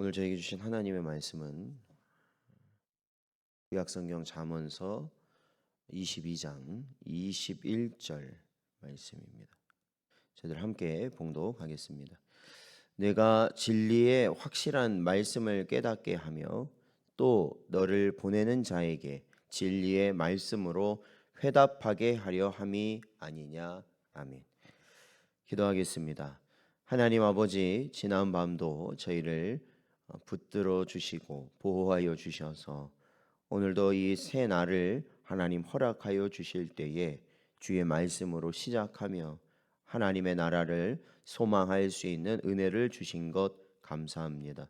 오늘 저에게 주신 하나님의 말씀은 구약성경 잠언서 22장 21절 말씀입니다. 저들 함께 봉독하겠습니다. 내가 진리의 확실한 말씀을 깨닫게 하며 또 너를 보내는 자에게 진리의 말씀으로 회답하게 하려 함이 아니냐 아멘. 기도하겠습니다. 하나님 아버지 지난 밤도 저희를 어, 붙들어 주시고 보호하여 주셔서 오늘도 이 새 날을 하나님 허락하여 주실 때에 주의 말씀으로 시작하며 하나님의 나라를 소망할 수 있는 은혜를 주신 것 감사합니다.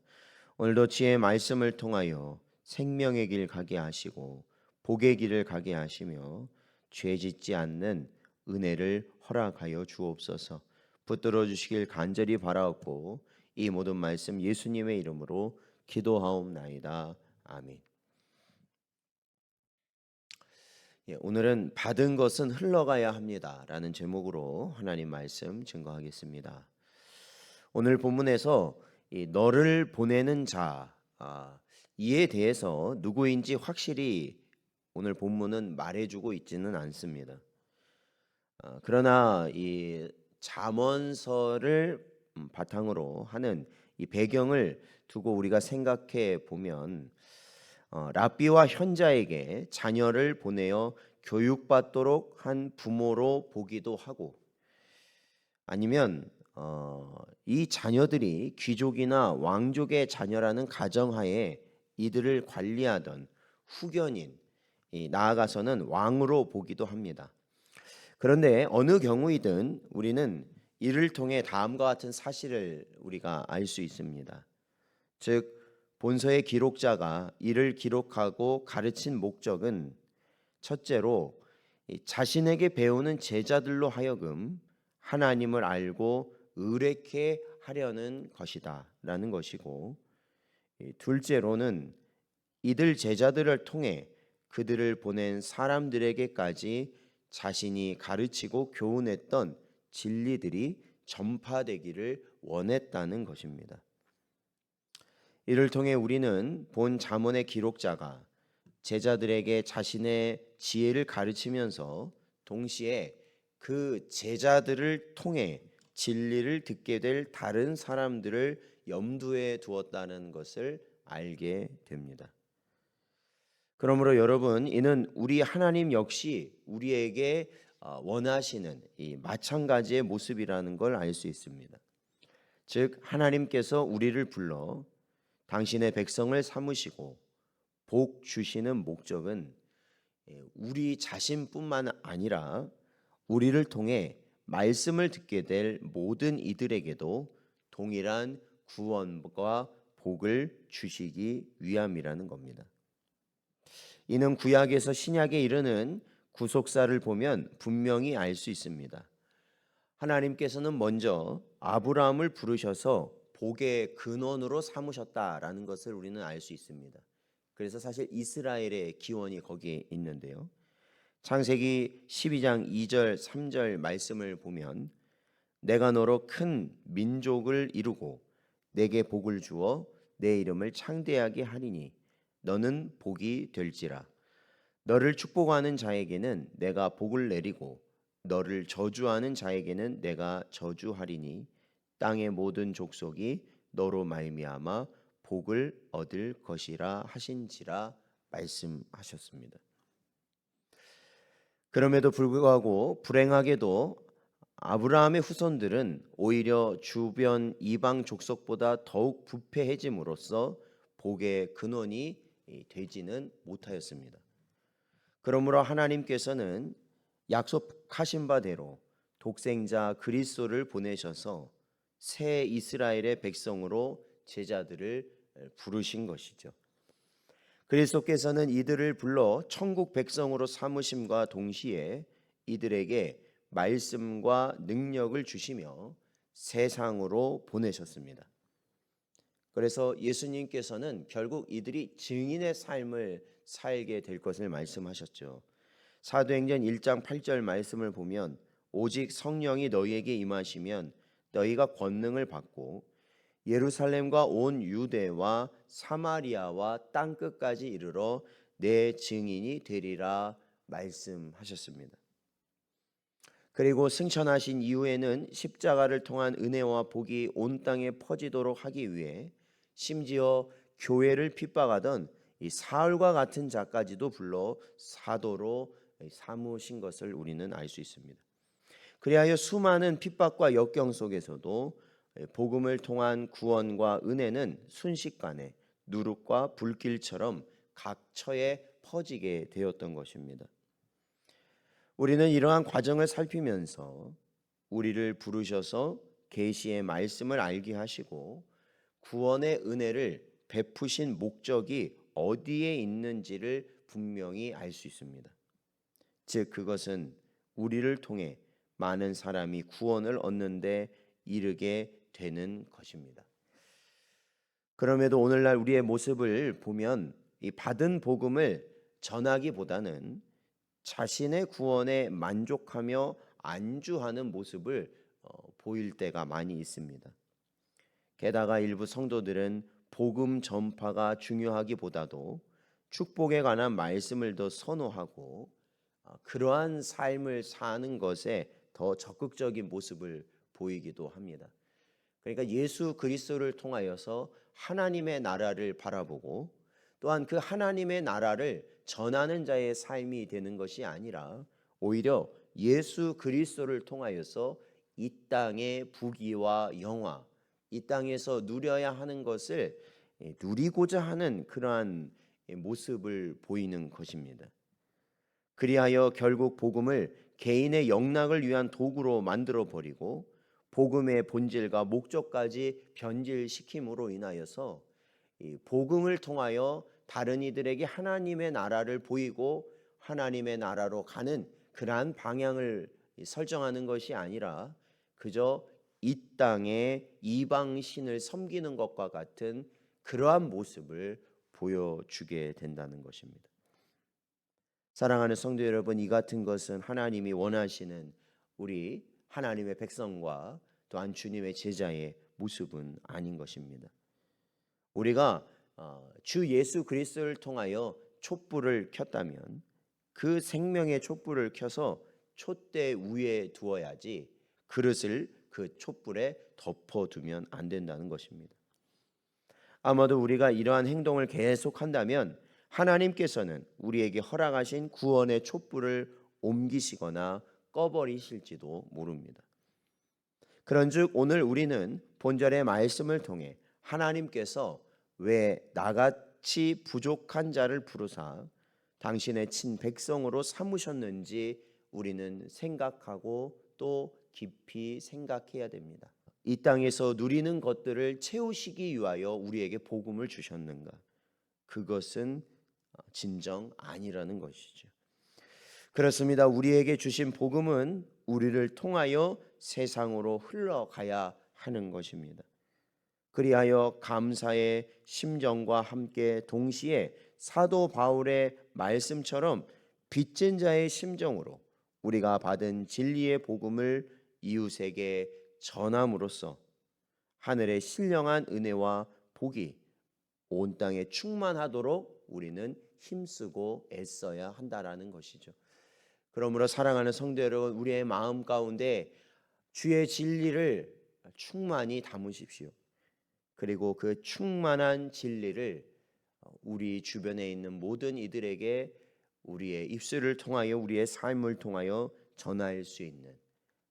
오늘도 지혜 말씀을 통하여 생명의 길 가게 하시고 복의 길을 가게 하시며 죄 짓지 않는 은혜를 허락하여 주옵소서. 붙들어 주시길 간절히 바라옵고 이 모든 말씀 예수님의 이름으로 기도하옵나이다. 아멘. 예, 오늘은 받은 것은 흘러가야 합니다라는 제목으로 하나님 말씀 증거하겠습니다. 오늘 본문에서 이 너를 보내는 자 아, 이에 대해서 누구인지 확실히 오늘 본문은 말해주고 있지는 않습니다. 아, 그러나 이 잠언서를 음, 바탕으로 하는 이 배경을 두고 우리가 생각해 보면 어, 랍비와 현자에게 자녀를 보내어 교육받도록 한 부모로 보기도 하고 아니면 어, 이 자녀들이 귀족이나 왕족의 자녀라는 가정하에 이들을 관리하던 후견인 이 나아가서는 왕으로 보기도 합니다. 그런데 어느 경우이든 우리는 이를 통해 다음과 같은 사실을 우리가 알 수 있습니다. 즉 본서의 기록자가 이를 기록하고 가르친 목적은 첫째로 자신에게 배우는 제자들로 하여금 하나님을 알고 의뢰케 하려는 것이다라는 것이고 둘째로는 이들 제자들을 통해 그들을 보낸 사람들에게까지 자신이 가르치고 교훈했던 진리들이 전파되기를 원했다는 것입니다. 이를 통해 우리는 본 잠언의 기록자가 제자들에게 자신의 지혜를 가르치면서 동시에 그 제자들을 통해 진리를 듣게 될 다른 사람들을 염두에 두었다는 것을 알게 됩니다. 그러므로 여러분 이는 우리 하나님 역시 우리에게 어, 원하시는 이 마찬가지의 모습이라는 걸 알 수 있습니다. 즉 하나님께서 우리를 불러 당신의 백성을 삼으시고 복 주시는 목적은 예, 우리 자신뿐만 아니라 우리를 통해 말씀을 듣게 될 모든 이들에게도 동일한 구원과 복을 주시기 위함이라는 겁니다. 이는 구약에서 신약에 이르는 구속사를 보면 분명히 알 수 있습니다. 하나님께서는 먼저 아브라함을 부르셔서 복의 근원으로 삼으셨다라는 것을 우리는 알 수 있습니다. 그래서 사실 이스라엘의 기원이 거기에 있는데요. 창세기 12장 2절 3절 말씀을 보면 내가 너로 큰 민족을 이루고 내게 복을 주어 내 이름을 창대하게 하리니 너는 복이 될지라 너를 축복하는 자에게는 내가 복을 내리고 너를 저주하는 자에게는 내가 저주하리니 땅의 모든 족속이 너로 말미암아 복을 얻을 것이라 하신지라 말씀하셨습니다. 그럼에도 불구하고 불행하게도 아브라함의 후손들은 오히려 주변 이방 족속보다 더욱 부패해짐으로써 복의 근원이 되지는 못하였습니다. 그러므로 하나님께서는 약속하신 바대로 독생자 그리스도를 보내셔서 새 이스라엘의 백성으로 제자들을 부르신 것이죠. 그리스도께서는 이들을 불러 천국 백성으로 삼으심과 동시에 이들에게 말씀과 능력을 주시며 세상으로 보내셨습니다. 그래서 예수님께서는 결국 이들이 증인의 삶을 살게 될 것을 말씀하셨죠. 사도행전 1장 8절 말씀을 보면 오직 성령이 너희에게 임하시면 너희가 권능을 받고 예루살렘과 온 유대와 사마리아와 땅 끝까지 이르러 내 증인이 되리라 말씀하셨습니다. 그리고 승천하신 이후에는 십자가를 통한 은혜와 복이 온 땅에 퍼지도록 하기 위해 심지어 교회를 핍박하던 이 사울과 같은 자까지도 불러 사도로 삼으신 것을 우리는 알 수 있습니다. 그리하여 수많은 핍박과 역경 속에서도 복음을 통한 구원과 은혜는 순식간에 누룩과 불길처럼 각처에 퍼지게 되었던 것입니다. 우리는 이러한 과정을 살피면서 우리를 부르셔서 계시의 말씀을 알게 하시고 구원의 은혜를 베푸신 목적이 어디에 있는지를 분명히 알 수 있습니다. 즉 그것은 우리를 통해 많은 사람이 구원을 얻는데 이르게 되는 것입니다. 그럼에도 오늘날 우리의 모습을 보면 이 받은 복음을 전하기보다는 자신의 구원에 만족하며 안주하는 모습을 어, 보일 때가 많이 있습니다. 게다가 일부 성도들은 복음 전파가 중요하기보다도 축복에 관한 말씀을 더 선호하고 어, 그러한 삶을 사는 것에 더 적극적인 모습을 보이기도 합니다. 그러니까 예수 그리스도를 통하여서 하나님의 나라를 바라보고 또한 그 하나님의 나라를 전하는 자의 삶이 되는 것이 아니라 오히려 예수 그리스도를 통하여서 이 땅의 부귀와 영화, 이 땅에서 누려야 하는 것을 예, 누리고자 하는 그러한 모습을 보이는 것입니다. 그리하여 결국 복음을 개인의 영락을 위한 도구로 만들어 버리고 복음의 본질과 목적까지 변질시킴으로 인하여서 이 복음을 통하여 다른 이들에게 하나님의 나라를 보이고 하나님의 나라로 가는 그러한 방향을 설정하는 것이 아니라 그저 이 땅에 이방 신을 섬기는 것과 같은 그러한 모습을 보여주게 된다는 것입니다. 사랑하는 성도 여러분, 이 같은 것은 하나님이 원하시는 우리 하나님의 백성과 또한 주님의 제자의 모습은 아닌 것입니다. 우리가 어, 주 예수 그리스도를 통하여 촛불을 켰다면 그 생명의 촛불을 켜서 촛대 위에 두어야지 그릇을 그 촛불에 덮어두면 안 된다는 것입니다. 아마도 우리가 이러한 행동을 계속한다면 하나님께서는 우리에게 허락하신 구원의 촛불을 옮기시거나 꺼버리실지도 모릅니다. 그런즉 오늘 우리는 본절의 말씀을 통해 하나님께서 왜 나같이 부족한 자를 부르사 당신의 친 백성으로 삼으셨는지 우리는 생각하고 또 깊이 생각해야 됩니다. 이 땅에서 누리는 것들을 채우시기 위하여 우리에게 복음을 주셨는가? 그것은 진정 아니라는 것이죠. 그렇습니다. 우리에게 주신 복음은 우리를 통하여 세상으로 흘러가야 하는 것입니다. 그리하여 감사의 심정과 함께 동시에 사도 바울의 말씀처럼 빚진 자의 심정으로 우리가 받은 진리의 복음을 이웃에게 전함으로써 하늘의 신령한 은혜와 복이 온 땅에 충만하도록 우리는 힘쓰고 애써야 한다라는 것이죠. 그러므로 사랑하는 성도 여러분, 우리의 마음 가운데 주의 진리를 충만히 담으십시오. 그리고 그 충만한 진리를 우리 주변에 있는 모든 이들에게 우리의 입술을 통하여 우리의 삶을 통하여 전할 수 있는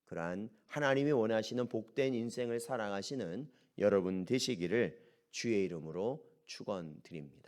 그러한 하나님이 원하시는 복된 인생을 살아가시는 여러분 되시기를 주의 이름으로 축원드립니다.